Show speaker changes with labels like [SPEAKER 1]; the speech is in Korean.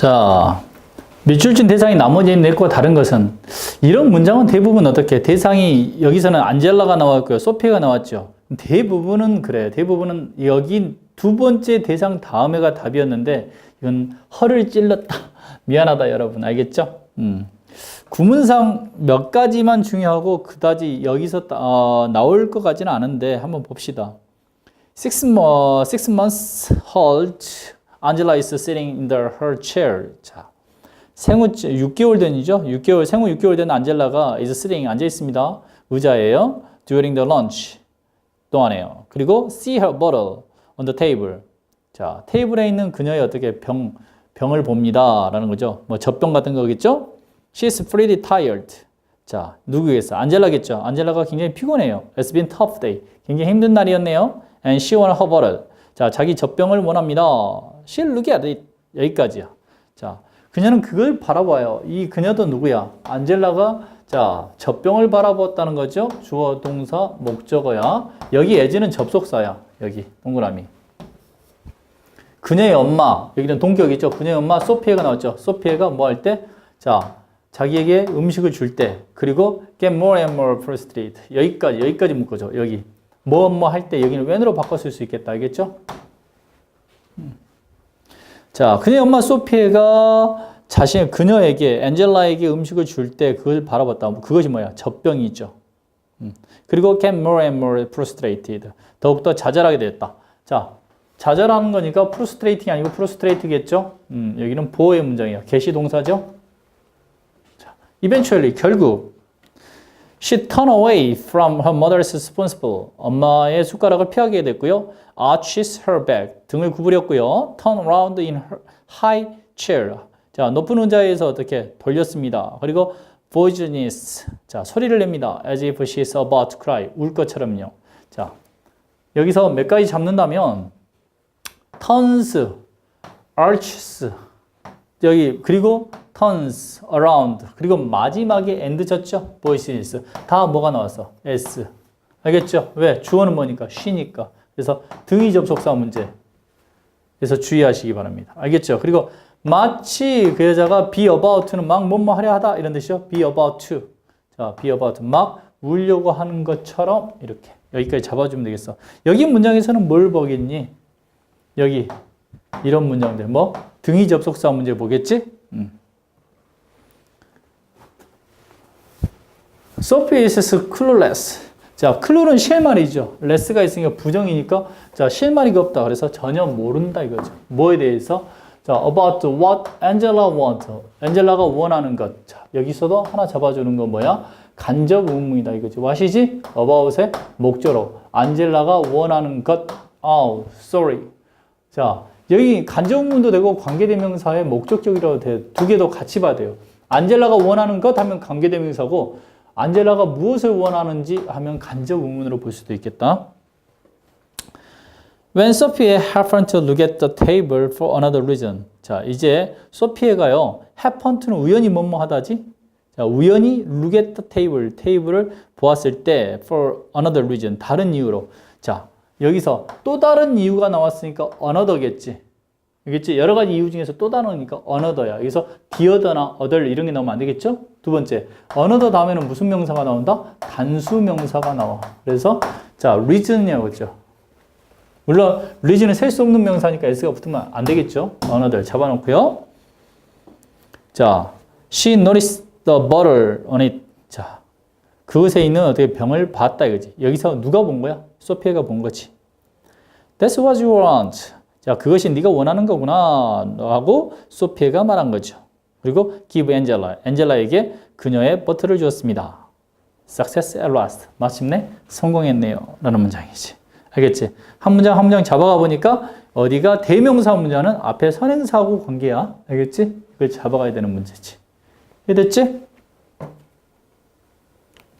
[SPEAKER 1] 자, 밑줄 친 대상이 나머지 넷과 다른 것은 이런 문장은 대부분 어떻게 대상이 여기서는 안젤라가 나왔고요. 소피아가 나왔죠. 대부분은 그래요. 대부분은 여기 두 번째 대상 다음에가 답이었는데 이건 허를 찔렀다. 미안하다 여러분 알겠죠? 음. 구문상 몇 가지만 중요하고 그다지 여기서 따- 어, 나올 것 같지는 않은데 한번 봅시다. Six, mo- six months old, Angela is sitting in the, her chair. 자, 생후 6개월 된이죠. 6개월 생후 6개월 된 안젤라가 is sitting 앉아 있습니다. 의자예요. During the lunch 동안에요. 그리고 see her bottle on the table. 자, 테이블에 있는 그녀의 어떻게 병 병을 봅니다라는 거죠. 뭐 젖병 같은 거겠죠? She's pretty tired. 자, 누구겠어? 안젤라겠죠. 안젤라가 굉장히 피곤해요. It's been tough day. 굉장히 힘든 날이었네요. And she want her bottle. 자, 자기 젖병을 원합니다. Look at it. 여기까지야. 자, 그녀는 그걸 바라봐요. 이 그녀도 누구야? 안젤라가 자, 젖병을 바라봤다는 거죠. 주어, 동사, 목적어야. 여기 예지는 접속사야. 여기 동그라미. 그녀의 엄마, 여기는 동격이죠. 그녀의 엄마 소피에가 나왔죠. 소피에가 뭐 할 때? 자, 자기에게 음식을 줄 때, 그리고 get more and more frustrated. 여기까지, 여기까지 묶어줘. 여기. 뭐, 뭐 할 때 여기는 when으로 바꿨을 수 있겠다. 알겠죠? 음. 자, 그녀의 엄마 소피에가 자신의 그녀에게, 엔젤라에게 음식을 줄 때 그걸 바라봤다. 그것이 뭐야? 젖병이죠. 음. 그리고 get more and more frustrated. 더욱더 자잘하게 되었다. 자, 자잘하는 거니까 frustrating이 아니고 frustrate겠죠? 음, 여기는 보호의 문장이에요. 개시 동사죠? 자, eventually, 결국 She turned away from her mother's responsible. 엄마의 숟가락을 피하게 됐고요. Arches her back. 등을 구부렸고요. Turn around in her high chair. 자, 높은 의자에서 어떻게 돌렸습니다. 그리고 voices. 자, 소리를 냅니다. As if she is about to cry. 울 것처럼요. 자, 여기서 몇 가지 잡는다면 turns, arches. 여기 그리고 turns around. 그리고 마지막에 end 쳤죠? voices 다 뭐가 나왔어? s. 알겠죠? 왜? 주어는 뭐니까? she니까. 그래서 등위 접속사 문제. 그래서 주의하시기 바랍니다. 알겠죠? 그리고 마치 그 여자가 be about to는 막 뭐뭐 하려 하다 이런 뜻이죠? be about to. 자 be about. 막 울려고 하는 것처럼 이렇게. 여기까지 잡아주면 되겠어. 여기 문장에서는 뭘 보겠니? 여기. 이런 문장들. 뭐? 등위 접속사 문제 보겠지? 음. Sophie is clueless. 자, clue는 실말이죠. less가 있으니까 부정이니까 자, 실말이가 없다. 그래서 전혀 모른다 이거죠. 뭐에 대해서? 자, about what Angela want. 엔젤라가 원하는 것. 자, 여기서도 하나 잡아주는 건 뭐야? 간접 의문이다 이거지. 와시지? about의 목적어로. 안젤라가 원하는 것. Oh, sorry. 자, 여기 간접문도 되고 관계대명사의 목적격이라도 돼. 두 개 더 같이 봐야 돼요. 안젤라가 원하는 것 하면 관계대명사고 안젤라가 무엇을 원하는지 하면 간접 의문으로 볼 수도 있겠다. When Sophie happened to look at the table for another reason. 자, 이제 소피에가요. happened to는 우연히 뭐뭐 하다지? 자, 우연히 look at the table, 테이블을 보았을 때 for another reason, 다른 이유로. 자, 여기서 또 다른 이유가 나왔으니까 another겠지. 알겠지? 여러 가지 이유 중에서 또 다르니까 another야. 여기서 other나 other 이런 게 나오면 안 되겠죠? 두 번째, another 다음에는 무슨 명사가 나온다? 단수 명사가 나와. 그래서 자, reason이라고 했죠. 물론 reason은 셀 수 없는 명사니까 s가 붙으면 안 되겠죠? another 잡아놓고요. 자, she noticed the bottle on it. 자, 그것에 있는 어떻게 병을 봤다 이거지. 여기서 누가 본 거야? 소피아가 본 거지. That's what you want. 자, 그것이 네가 원하는 거구나. 하고 소피아가 말한 거죠. 그리고 give Angela. 엔젤라에게 그녀의 버트를 주었습니다. Success at last. 마침내 성공했네요. 라는 문장이지. 알겠지? 한 문장 한 문장 잡아가 보니까 어디가 대명사 문장은 앞에 선행사하고 관계야. 알겠지? 그걸 잡아가야 되는 문제지. 이해됐지?